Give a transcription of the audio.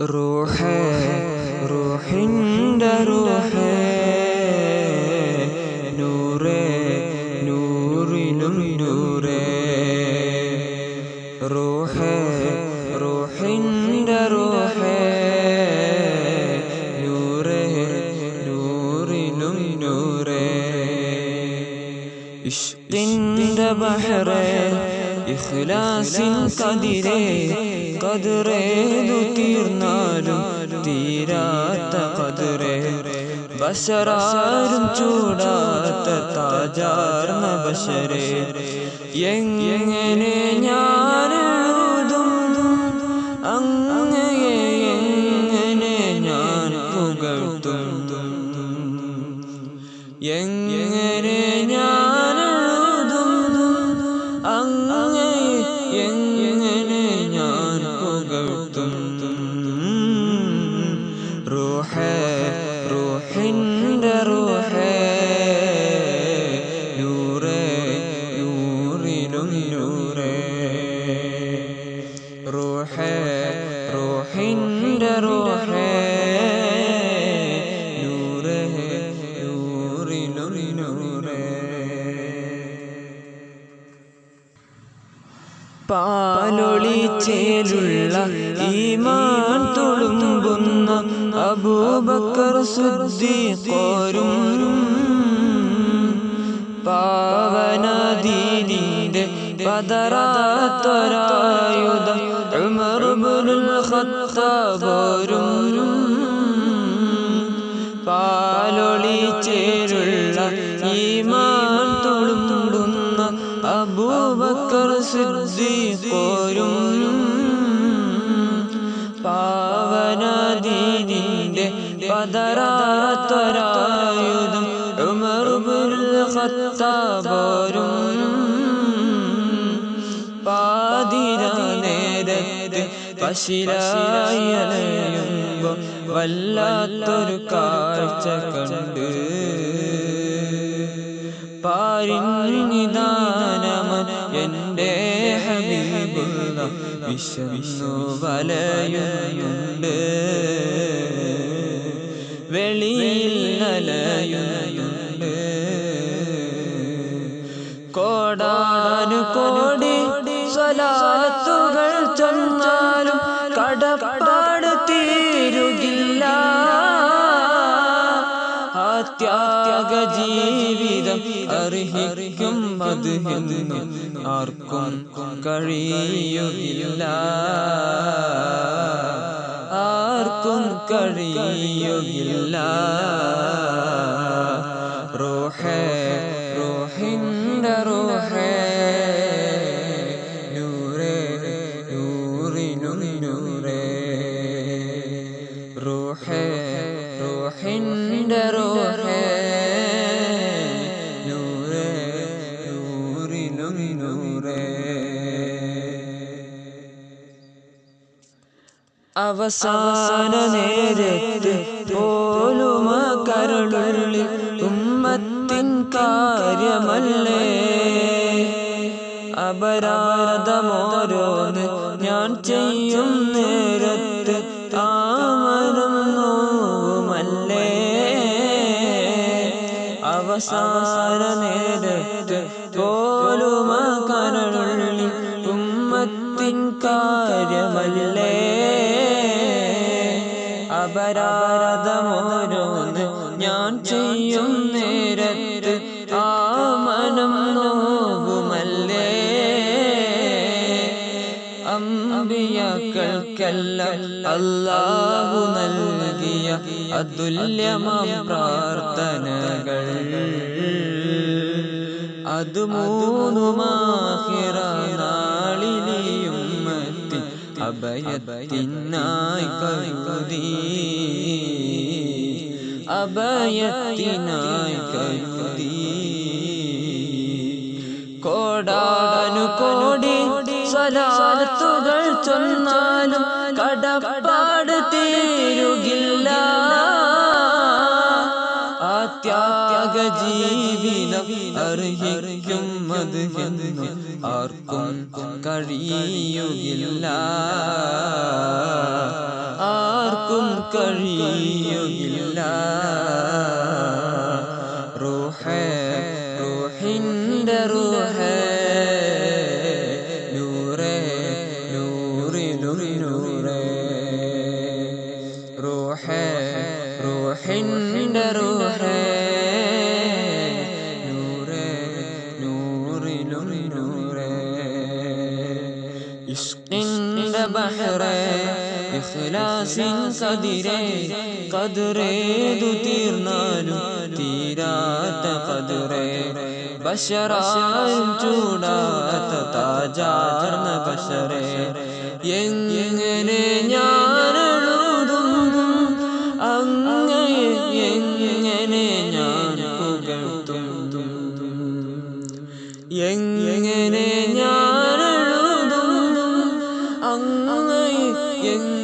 റൂഹേ റൂഹിന്റെ റൂഹേ നൂറേ നൂറിലും നൂറേ റൂഹേ ഇഷ്കിന്റെ ബഹറേ ഇഖ്ലാസിൻ കതിരേ കതിറേതു തീർന്നാലും തീരാത്ത കതിരേ ബസറാരും ചൂടാത്ത താജാർന്ന ബഷരേ എങ്ങനെ ഞാൻ അങ്ങയെ എങ്ങനെ ഞാൻ പുകഴ്ത്തും? എങ്ങനെ റൂഹേ റൂഹിന്റെ റൂഹേ നൂറേ നൂറിലും നൂറേ പാലൊളിച്ചേലുള്ള ഈമാൻ തുളുമ്പുന്ന അബൂബക്കർ സുദ്ദീഖോരും പാവനദീനിന്റെ പതറാത്തൊരായുധം ഇബ്നുൽ ഖത്താബോരും ചേരുള്ള ഈമാൻ തുളുമ്പുന്ന അബൂബക്കർ സിദ്ദീഖോരും പാവനദീനിന്റെ പതറാത്തൊരായുധം ഉമർ ഖത്താബോരും നേരത്ത് പശിലായി അലയുമ്പോ വല്ലാത്തൊരു കാഴ്ച കണ്ട്. പാരിനിദാനമൻ എന്റെ ഹബീബുള്ള വിശന്നു വലയുന്നുണ്ട്. വെളിയിൽ കോടാനു കോടി സ്വലാത്തുകൾ ചൊന്നാലും ആത്യാഗ ജീവിതം അർഹിക്കും അത് ആർക്കും കഴിയുകയില്ല ആർക്കും കഴിയുകയില്ല റോഹേ റോഹിന്റെ റോഹേ. നൂറേ നൂറിനും നൂറേ. റോഹേ റോഹിന്റെ റോഹേ നൂറേ നൂറിനും നൂറേ അവസാന നേരത്ത് പോലും കരളുള്ളിൽ ഉമ്മത്തിൻ കാര്യമല്ലേ? അപരാധമോരോന്ന് ഞാൻ ചെയ്യും നേരത്ത് ആമനം അവസാന നേരത്ത് കരളുള്ളിൽ ഉമ്മത്തിൻ കാര്യമല്ലേ? അപരാധമോരോന്ന് ഞാൻ ചെയ്യും നേരത്ത് ആ മനം നോവുമല്ലേ? അമ്പിയാക്കൾക്കെല്ലാം അല്ലാഹു നൽകിയ അതുല്യമാം പ്രാർത്ഥനകൾ. അത് മൂന്നുമാഹിറ നാളിലെയുമ്മത്തിൻ അഭയത്തിനായി കരുതി. അഭയത്തിനായി കരുതി. കോടാനു കോടി സ്വലാത്തുകൾ ചൊന്നാലും കടപ്പാട് തീരുകില്ല. ആത്യാഗ ജീവിതം അർഹിക്കും എന്നും ആർക്കും കഴിയുകില്ല കഴിയുകില്ല റൂഹേ റൂഹിന്റെ റൂഹേ നൂറേ നൂറിലും നൂറേ. റൂഹേ റൂഹിന്റെ റൂഹേ ഇഷ്കിന്റെ ബഹ്റേ ഇഖ്ലാസിൻ കതിരേ കതിരേതു തീർന്നാലും തീരാത്ത കതിരേ ബഷറായും ചൂടാത്ത താജാർന്ന ബഷറേ എങ്ങനെ അങ്ങയെ